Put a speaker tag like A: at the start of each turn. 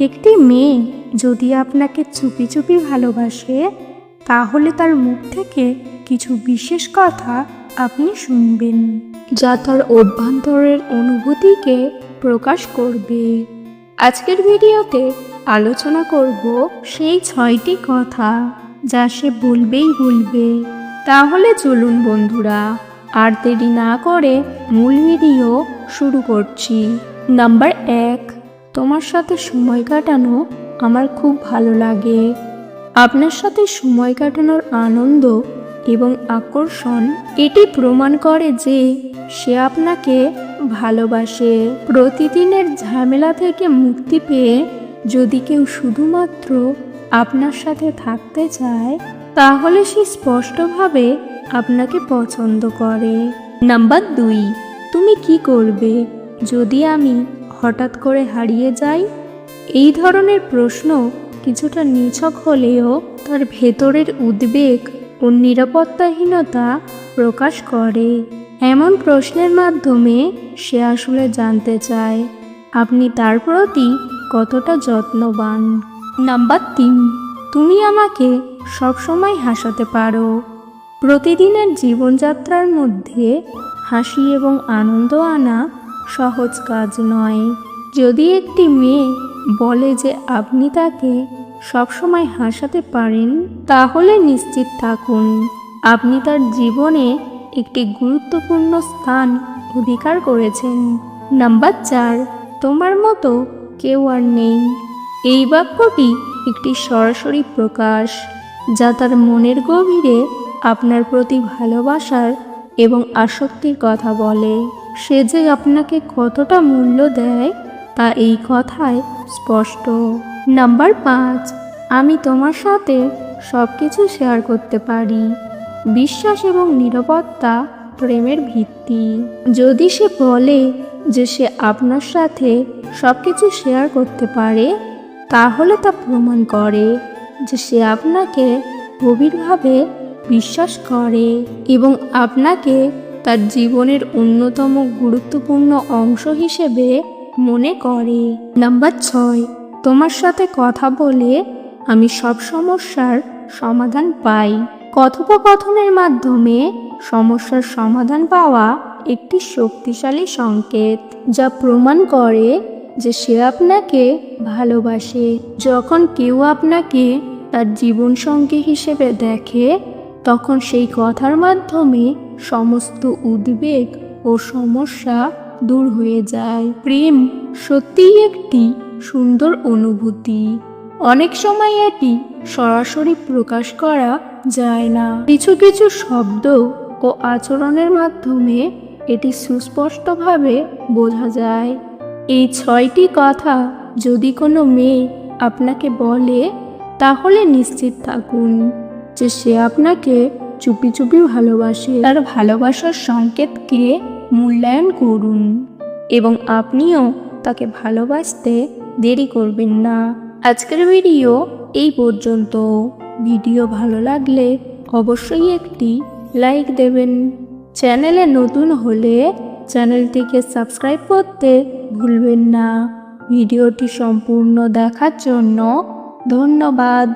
A: একটি মেয়ে যদি আপনাকে চুপি চুপি ভালোবাসে, তাহলে তার মুখ থেকে কিছু বিশেষ কথা আপনি শুনবেন, যা তার অভ্যন্তরের অনুভূতিকে প্রকাশ করবে। আজকের ভিডিওতে আলোচনা করব সেই ছয়টি কথা যা সে বলবেই বলবে। তাহলে চলুন বন্ধুরা, আর দেরি না করে মূল ভিডিও শুরু করছি। নাম্বার এক তোমার সাথে সময় কাটানো আমার খুব ভালো লাগে। আপনার সাথে সময় কাটানোর আনন্দ এবং আকর্ষণ এটি প্রমাণ করে যে সে আপনাকে ভালোবাসে। প্রতিদিনের ঝামেলা থেকে মুক্তি পেয়ে যদি কেউ শুধুমাত্র আপনার সাথে থাকতে চায়, তাহলে সে স্পষ্টভাবে আপনাকে পছন্দ করে। নাম্বার দুই, তুমি কি করবে? যদি আমি হঠাৎ করে হারিয়ে যাই এই ধরনের প্রশ্ন কিছুটা নিছক হলেও তার ভেতরের উদ্বেগ ও নিরাপত্তাহীনতা প্রকাশ করে। এমন প্রশ্নের মাধ্যমে সে আসলে জানতে চায়, আপনি তার প্রতি কতটা যত্নবান? নাম্বার তিন, তুমি আমাকে সবসময় হাসাতে পারো। প্রতিদিনের জীবনযাত্রার মধ্যে হাসি এবং আনন্দ আনা সহজ কাজ নয়। যদি একটি মেয়ে বলে যে আপনি তাকে সবসময় হাসাতে পারেন, তাহলে নিশ্চিত থাকুন। আপনি তার জীবনে একটি গুরুত্বপূর্ণ স্থান অধিকার করেছেন। নাম্বার চার, তোমার মতো কেউ আর নেই। এই বাক্যটি একটি সরাসরি প্রকাশ, যা তার মনের গভীরে আপনার প্রতি ভালোবাসার এবং আসক্তির কথা বলে। সে যে আপনাকে কতটা মূল্য দেয় তা এই কথায় স্পষ্ট। নাম্বার পাঁচ, আমি তোমার সাথে সব কিছু শেয়ার করতে পারি। বিশ্বাস এবং নিরাপত্তা, প্রেমের ভিত্তি। যদি সে বলে যে সে আপনার সাথে সব কিছু শেয়ার করতে পারে, তাহলে তা প্রমাণ করে যে সে আপনাকে গভীরভাবে বিশ্বাস করে এবং আপনাকে তার জীবনের অন্যতম গুরুত্বপূর্ণ অংশ হিসেবে মনে করে। নাম্বার ছয়, তোমার সাথে কথা বলে আমি সব সমস্যার সমাধান পাই। কথোপকথনের মাধ্যমে সমস্যার সমাধান পাওয়া একটি শক্তিশালী সংকেত যা প্রমাণ করে যে সে আপনাকে ভালোবাসে। যখন কেউ আপনাকে তার জীবনসঙ্গী হিসেবে দেখে তখন সেই কথার মাধ্যমে সমস্ত উদ্বেগ ও সমস্যা দূর হয়ে যায়। প্রেম সত্যিই একটি সুন্দর অনুভূতি। অনেক সময় এটি সরাসরি প্রকাশ করা যায় না। কিছু কিছু শব্দ ও আচরণের মাধ্যমে এটি সুস্পষ্টভাবে বোঝা যায়। এই ছয়টি কথা যদি কোনো মেয়ে আপনাকে বলে, তাহলে নিশ্চিত থাকুন। যে সে আপনাকে চুপি চুপি ভালোবাসে। তার ভালোবাসার সংকেতকে মূল্যায়ন করুন। এবং আপনিও তাকে ভালোবাসতে দেরি করবেন না। আজকের ভিডিও এই পর্যন্ত। ভিডিও ভালো লাগলে অবশ্যই একটি লাইক দেবেন। চ্যানেলে নতুন হলে চ্যানেলটিকে সাবস্ক্রাইব করতে ভুলবেন না। ভিডিওটি সম্পূর্ণ দেখার জন্য ধন্যবাদ।